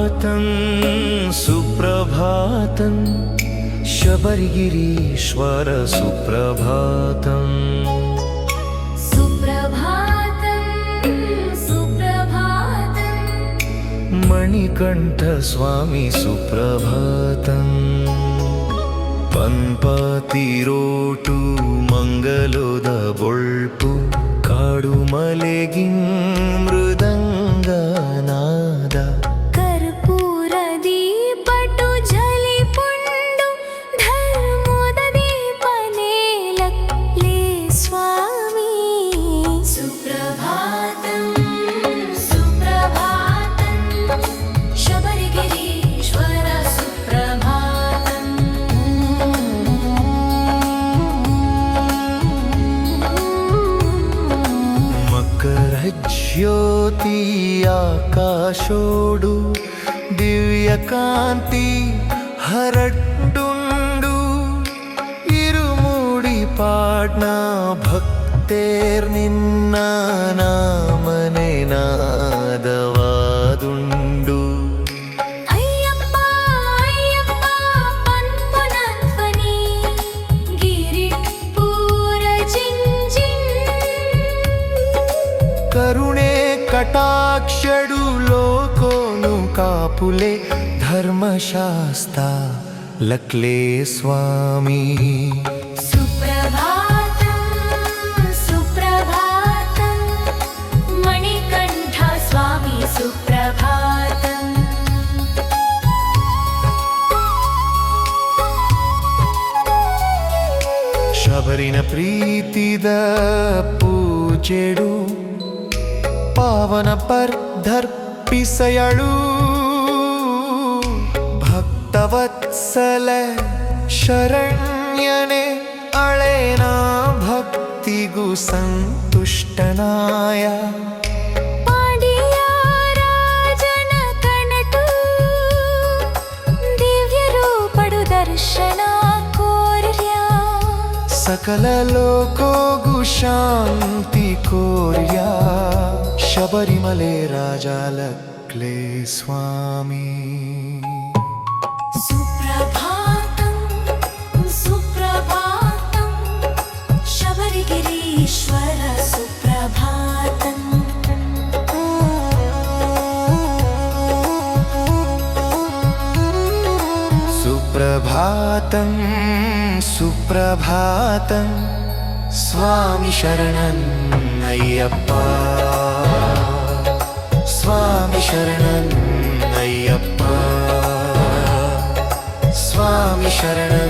प्रातं सुप्रभातं शबरिगिरीश्वर सुप्रभातम्। सुप्रभातं सुप्रभातं मणिकण्ठस्वामी सुप्रभातम्। पन्पातिरोटु मङ्गलोद बोल्पु काडु मलेगिं मृद। ఆకాశోడు దివ్యకాంతి హరట్టుండు. ఇరుమూడి పాడ్న భక్తేర్ నిన్న నామనే నాదవ ಧರ್ಮಶಾಸ್ತ लक्ले ಸ್ವಾಮಿ. ಸುಪ್ರಭಾತಂ ಸುಪ್ರಭಾತಂ ಮಣಿಕಂಠ ಸ್ವಾಮಿ ಸುಪ್ರಭಾತಂ. ಶಬರಿನ ಪ್ರೀತಿದ ಪೂಜೆಡು ಪಾವನ ಪರ್ಧರ್ಪಿಸಯಳು भक्तवत्सले शरण्यने अळेना भक्तिगु सन्तुष्टनाय सकललोकोगु शान्ति कोर्या। शबरिमले राजालक्ले स्वामी। सुप्रभातं सुप्रभातं स्वामि शरणं अय्यप्पा स्वामि शरणम् ശരണം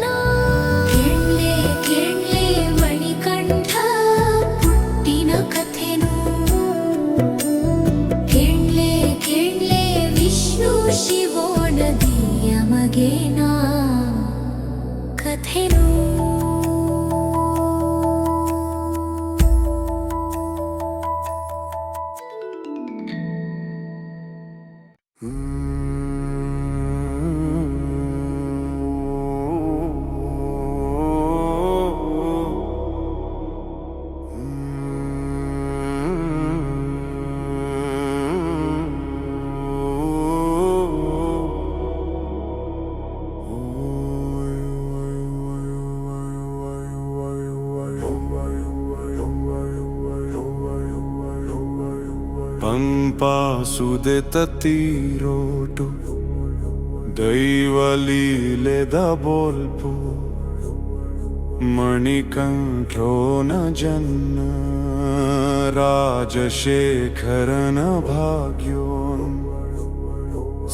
ಪಂಪಾ ಸುದೆತ ತೀರೋಟು ದೈವಲೀಲೆದ ಬೋಲ್ಪು ಮಣಿಕಂಠೋನ ಜನ್ನ ರಾಜಶೇಖರನ ಭಾಗ್ಯೋನ್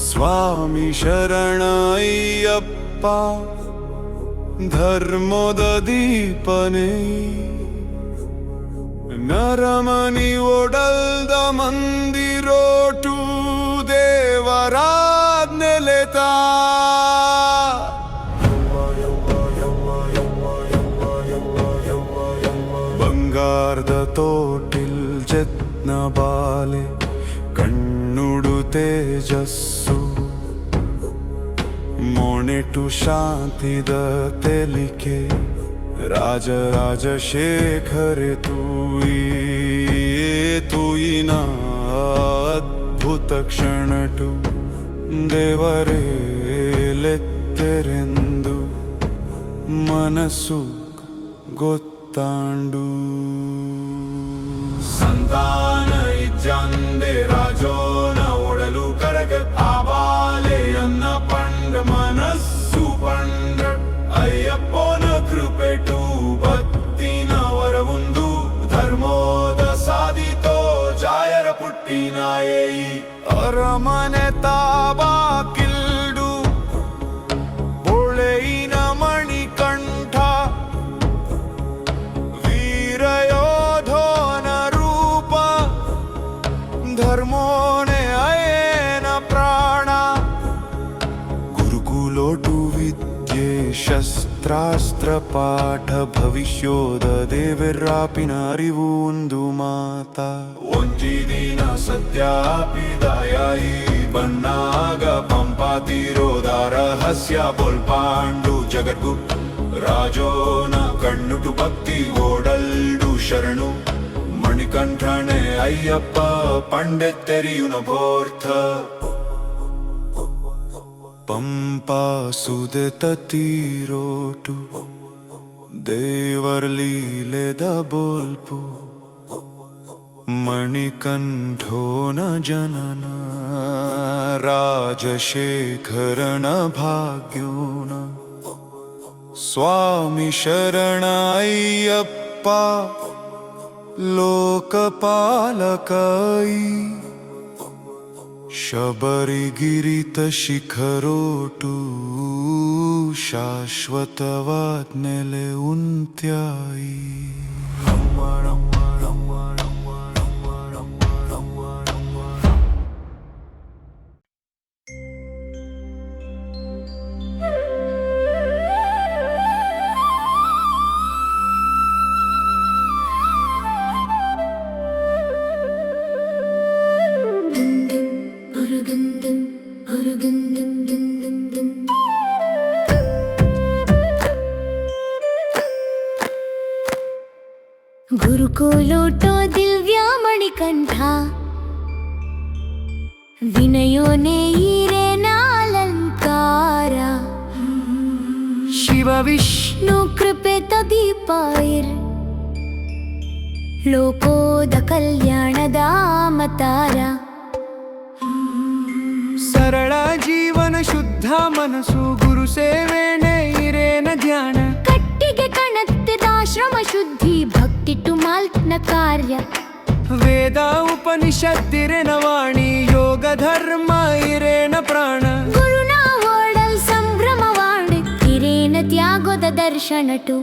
ಸ್ವಾಮಿ ಶರಣಯ್ಯಪ್ಪ ಧರ್ಮದ ದೀಪನೇ ನರಮನಿ ಒಡಲ್ದ ಮಂದಿರೋಟು ದೇವರಾಜ್ನೆಲೆತ ಬಂಗಾರದ ತೋಟಿಲ್ ಜತ್ನ ಬಾಲೆ, ಕಣ್ಣುಡು ತೇಜಸ್ಸು. ಮೊಣೆಟು ಶಾಂತಿದ ತೆಲಿಕೆ ರಾಜ ರಾಜ ಶೇಖರೆ ತೂಯಿ, ತೂಯಿನ ಅದ್ಭುತ ಕ್ಷಣಟು ದೇವರೇ ಲೆತ್ತೆರೆಂದು ಮನಸ್ಸು ಗೊತ್ತಾಂಡು. ಸಂತಾನ ಇಜ್ಜಂದೆ ರಾಜೋನ ಒಡಲು ಕರಗ ಆಬಾಲೆಯನ್ನ thought ಪಾಠ ಭವಿಷ್ಯೋದ ದೇವರಾಪಿನ ಅರಿವು ಒಂದು ಮಾತ. ಒಂಜಿ ದಿನ ಸತ್ಯಾಪಿದಾಯಿ ಬನ್ನಾಗ ಪಂಪಾತಿರೋದ ರಹಸ್ಯ ಬೊಲ್ಪಾಂಡು ಜಗದ್ಗು ರಾಜೋನ ಕಣ್ಣುಟು ಭಕ್ತಿ ಓಡಲ್ಡು ಶರಣು. ಮಣಿಕಂಠಣೆ ಅಯ್ಯಪ್ಪ ಪಂಡೆತ್ತೆರಿಯುನ ಭೋರ್ಥ ಪಂಪಾ ಸುದತ ತೀರೋಟು. देवरीले द बोल्पु मणिकण्ठो न जनन। राजशेखरणभाग्योन। न स्वामि शरणाय्यप्पा। लोकपालकई। शबरिगिरितशिखरोटू। ಶಾಶ್ವತವಾದ ನೆಲೆ ಉಂತ್ಯಾಯಿ ಗುರುಕುಲೋಟೋ ದಿವ್ಯ ಮಣಿಕಂಠ ವಿನಯೋನೇ ಈರೇನಾಲಂಕಾರ ಶಿವ ವಿಷ್ಣು ಕೃಪೆ ತದೀಪಾಯಿರ್. ಲೋಕೋದ ಕಲ್ಯಾಣದ ಮತಾರ ಸರಳ ಜೀವನ ಶುದ್ಧ ಮನಸ್ಸು ಗುರು ಸೇವೆನೆ ಇರೇನ ಧ್ಯಾನ. ಕಟ್ಟಿಗೆ ಕಣತ್ತಿದಾಶ್ರಮ ಶುದ್ಧಿ ಭಕ್ತಿ ಟು ಮಾಲ್ಟ್ನ ಕಾರ್ಯ. ವೇದ ಉಪನಿಷತ್ತಿರೇನ ವಾಣಿ ಯೋಗ ಧರ್ಮ ಇರೇನ ಪ್ರಾಣ. ಗುರುನ ಓಡಲ್ ಸಂಭ್ರಮವಾಣಿ ಇರೇನ ತ್ಯಾಗದ ದರ್ಶನಟು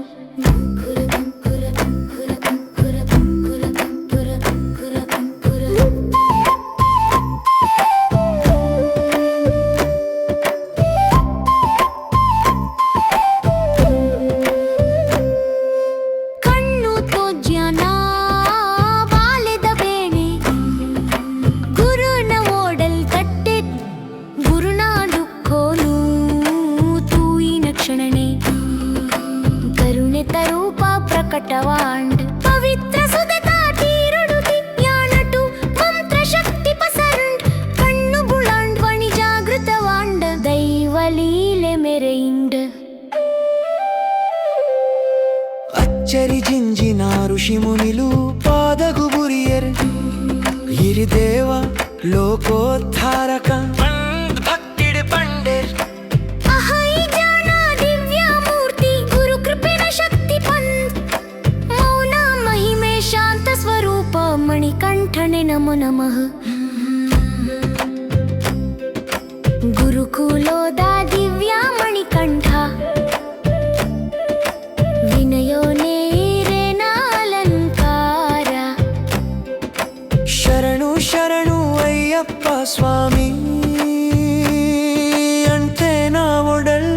నమ గురుకులోదా దివ్యామణికంఠ వినయో నేరేనాలంకార శరణు శరణు అయ్యప్ప స్వామి అంటే నా ఒడల్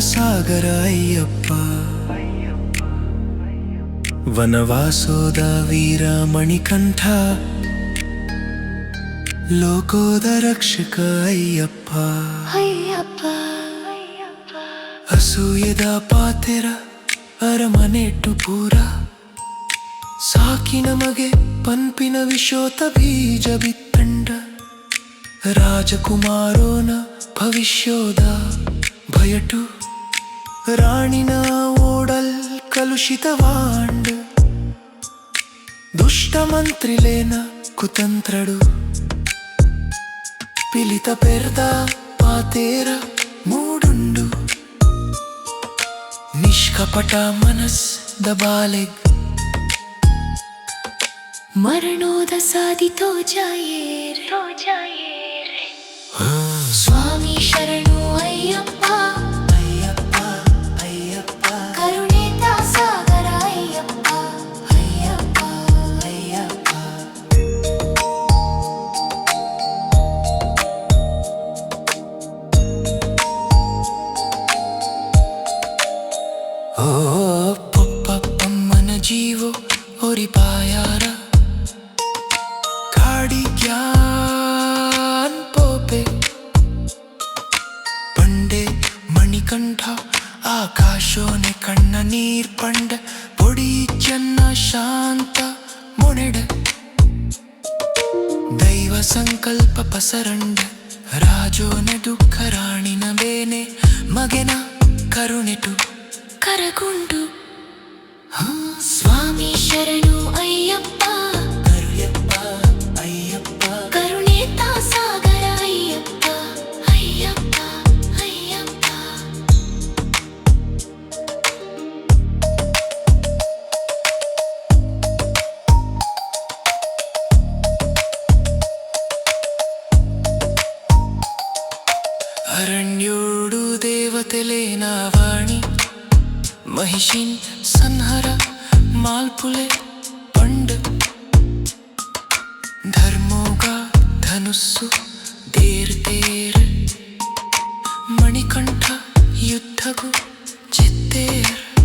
ಸಾಗರ ಅಯ್ಯಪ್ಪ. ವನವಾಸೋದ ವೀರ ಮಣಿಕಂಠ. ಲೋಕೋದ ರಕ್ಷಕ ಅಯ್ಯಪ್ಪ. ಅಸೂಯದ ಪಾತೆರ ಅರಮನೆಟ್ಟು ಪೂರ. ಸಾಕಿ ನಮಗೆ ಪಂಪಿನ ವಿಶೋತ ಬೀಜ ಬಿತ್ತಂಡ. ರಾಜಕುಮಾರೋನ ಭವಿಷ್ಯೋದ ಭಯಟು. ರಾಣಿನ ಓಡಲ್ ಕಲುಷಿತವಾಂಡ್ ದುಷ್ಟ ಮಂತ್ರಿಲೇನ ಕುತಂತ್ರಡು పిలిత పెరద పాతేర మూడుండు నిష్కపట మనస్ దబాలెగ్ ಮರಣೋದ ಸಾಧಿತೋ ಜಾಯೇರ್ ಸ್ವಾಮಿ ಮಹಿಷಿನ್ ಸನ್ಹರ, ಮಾಲ್ಪುಲೆ, ಪಂಡ್. ಧರ್ಮೋಗ, ಧನುಸ್ಸು ದೇರ್ ತೇರ್. ಮಣಿಕಂಠ, ಯುದ್ಧಗು, ಚಿತ್ತೇರ್.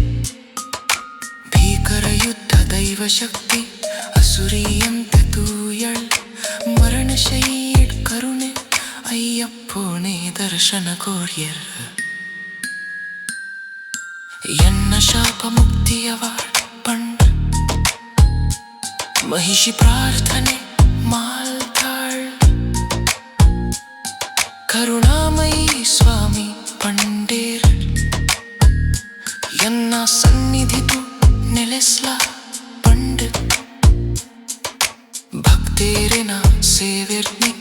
ಭೀಕರ ಯುದ್ಧ, ದೈವ ಶಕ್ತಿ, ಅಸುರಿಯಂತೆ ತೂಯಳ್. ಮರಣ ಶೈಡ್ ಕರುಣೆ, ಅಯ್ಯಪ್ಪೋಣೆ, ದರ್ಶನ, ಕೋರ್ಯರ್. ಮಹಿಷಿ ಪ್ರಾರ್ಥನೆ ಮಾಲ್ತಾಳ್ ಕರುಣಾಮಯಿ ಸ್ವಾಮಿ ಪಂಡೇರ್ ಎನ್ನ ಸನ್ನಿಧಿತು ನೆಲೆಸ್ಲ ಪಂಡ್ ಭಕ್ತೇರಿನ ಸೇವೆರ್ನಿ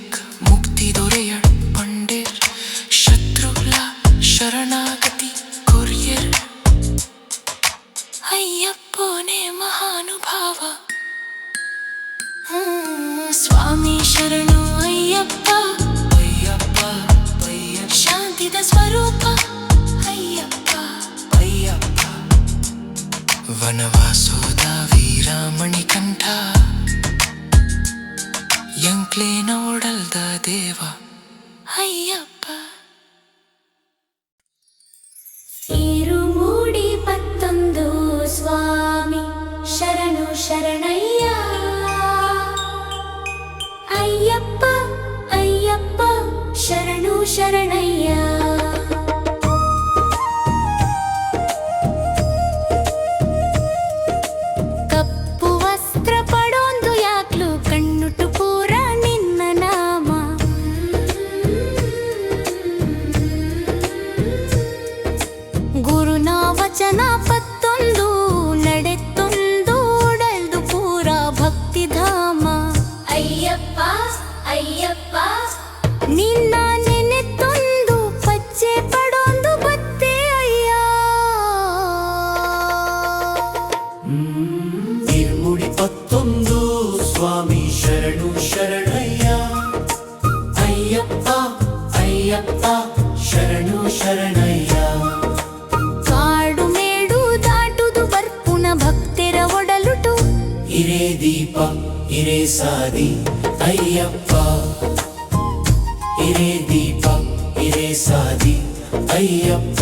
ఇరే సాది అయ్యప్ప. ఇరే దీప ఇరే సాది అయ్యప్ప.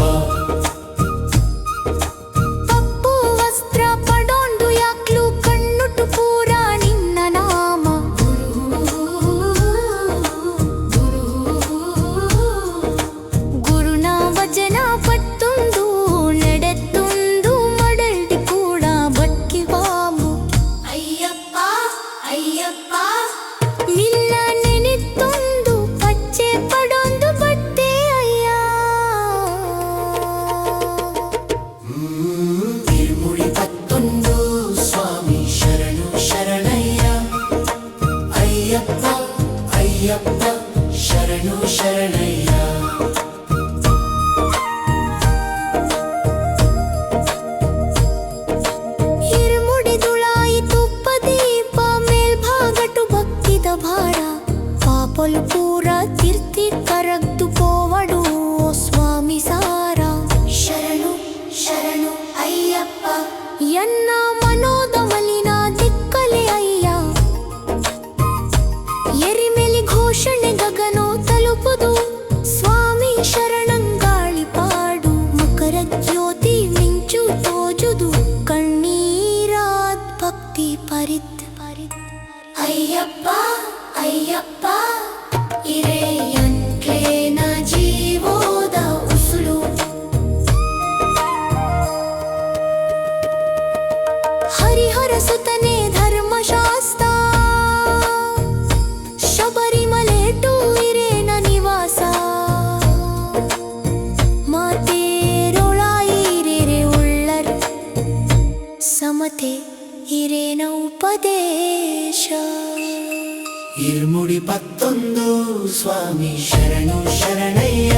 ಇಪ್ಪತ್ತೊಂದು ಸ್ವಾಮಿ ಶರಣು ಶರಣಯ್ಯ.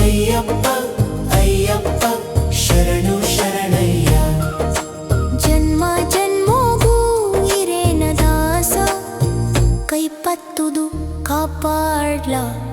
ಅಯ್ಯಪ್ಪ ಅಯ್ಯಪ್ಪ ಶರಣು ಶರಣಯ್ಯ. ಜನ್ಮ ಜನ್ಮಗೂ ಹಿರೇನ ದಾಸ. ಕೈಪತ್ತುದು ಕಾಪಾಡ್ಲಾ.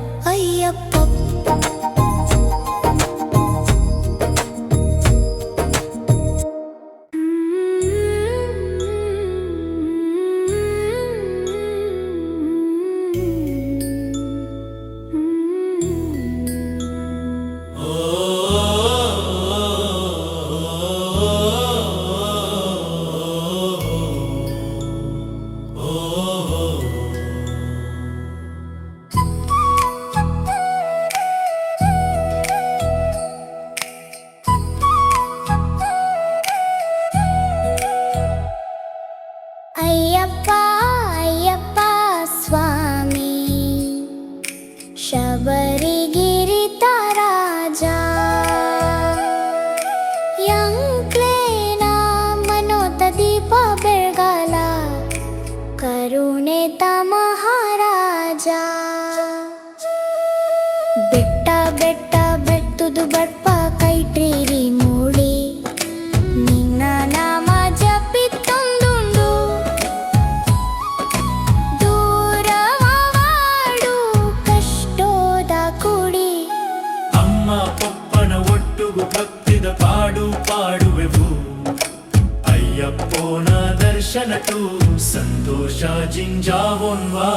ಬದುಕು ಭಕ್ತಿದ ಪಾಡು ಪಾಡುವೆವು. ಅಯ್ಯಪ್ಪೋನ ದರ್ಶನಟು ಸಂತೋಷ ಜಿಂಜಾವೋನ್ವಾ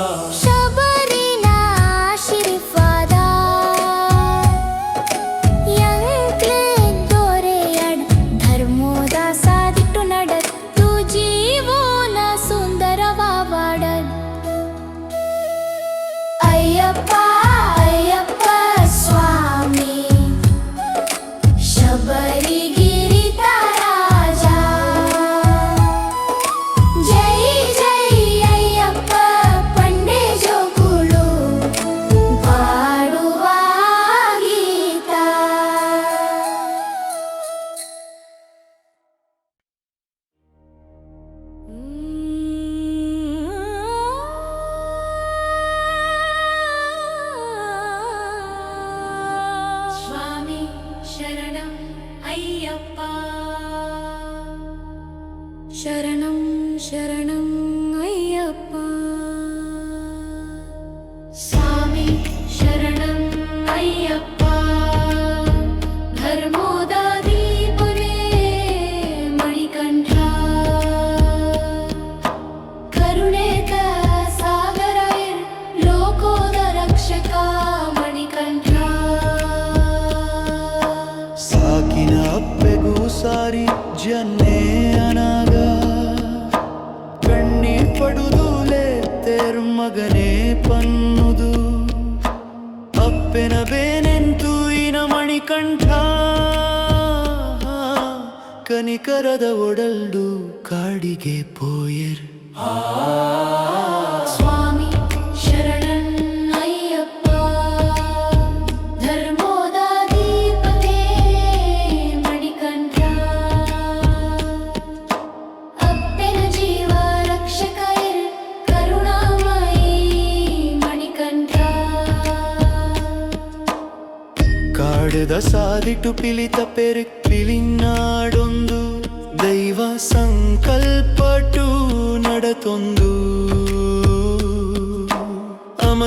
కాడుద సాదిటు పిలిత పెరు పిలిన్నా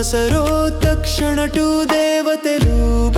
सर्वु देवते रूप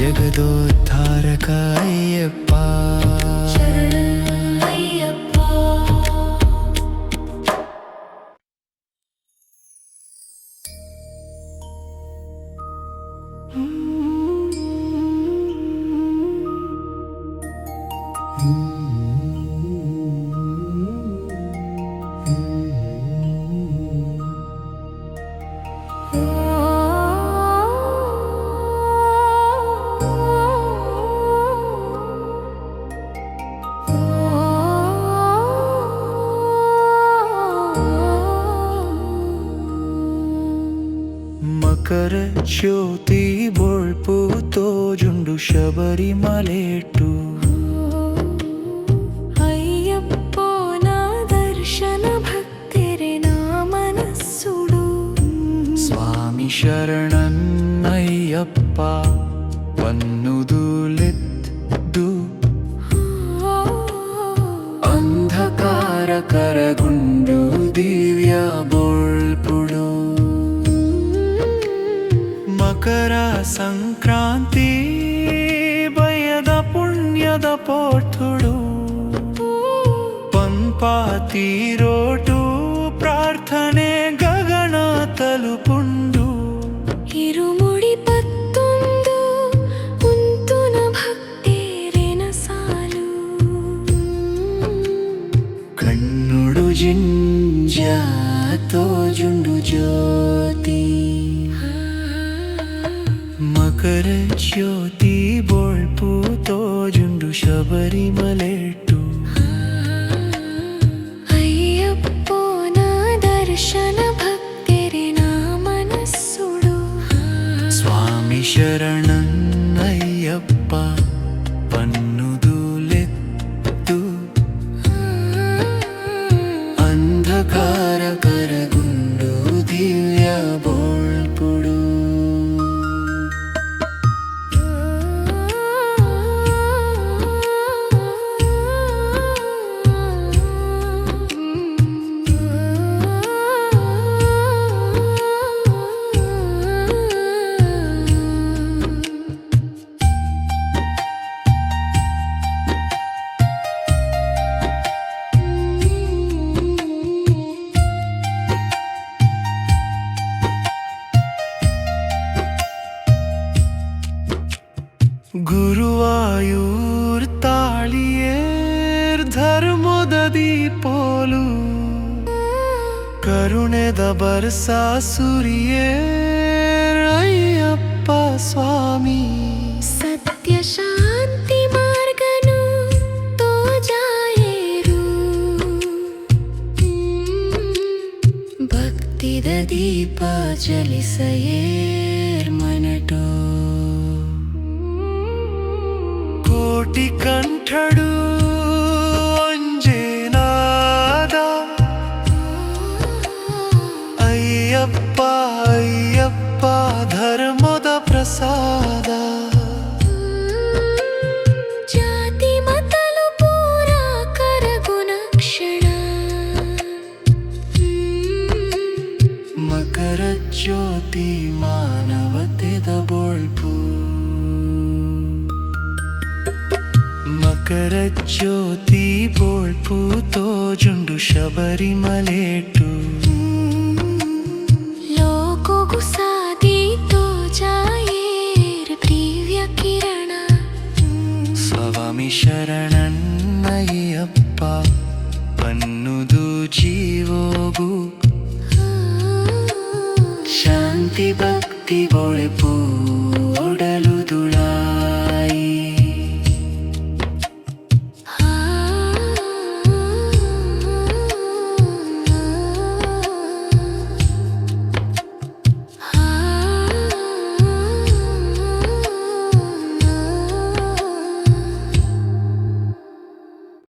ജഗദോദ്ധാരകായപ്പ. ಶರಣನ್ನಯ್ಯಪ್ಪ ಪನ್ನುದೂಲಿದ್ದು ಅಂಧಕಾರ ಕರಗುಂಡು ದಿವ್ಯ ಬೋಳ್ಪುಡು. ಮಕರ ಸಂಕ್ರಾಂತಿ ಬಯದ ಪುಣ್ಯದ ಪೋರ್ಥುಡು. ಪಂಪಾತಿರು അമ്പലേട്ടു അയ്യപ്പോന ശരണം അയ്യപ്പ. ಗುರುವಾಯೂರ್ ತಾಳಿಯೇರ್ ಧರ್ಮದ ದೀಪೋಲು, ಕರುಣೆದ ಬರ್ಸ ಸುರಿಯೇರ್ ಅಯ್ಯಪ್ಪ ಸ್ವಾಮಿ. ಸತ್ಯ ಶಾಂತಿ ಮಾರ್ಗನು ತೋಜಾಯೇರು. ಭಕ್ತಿದ ದೀಪ ಕೋಟಿ ಕಂಠಡು ಅಂಜೇನಾದ ಅಯ್ಯಪ್ಪ ಅಯ್ಯಪ್ಪ ಧರ್ಮದ ಪ್ರಸಾದ ಜಾತಿ ಮತಲು ಪೂರ ಕರಗುಣ ಕ್ಷಣ ಮಕರ ಜ್ಯೋತಿ ಮಾನವತೆದ ಬೋಳ್ಪು മകരജ്യോതി ബോൾപൂത്തോ ജുണ്ടു ശബരിമലേട്ടു സ്വാമി ശരണൻ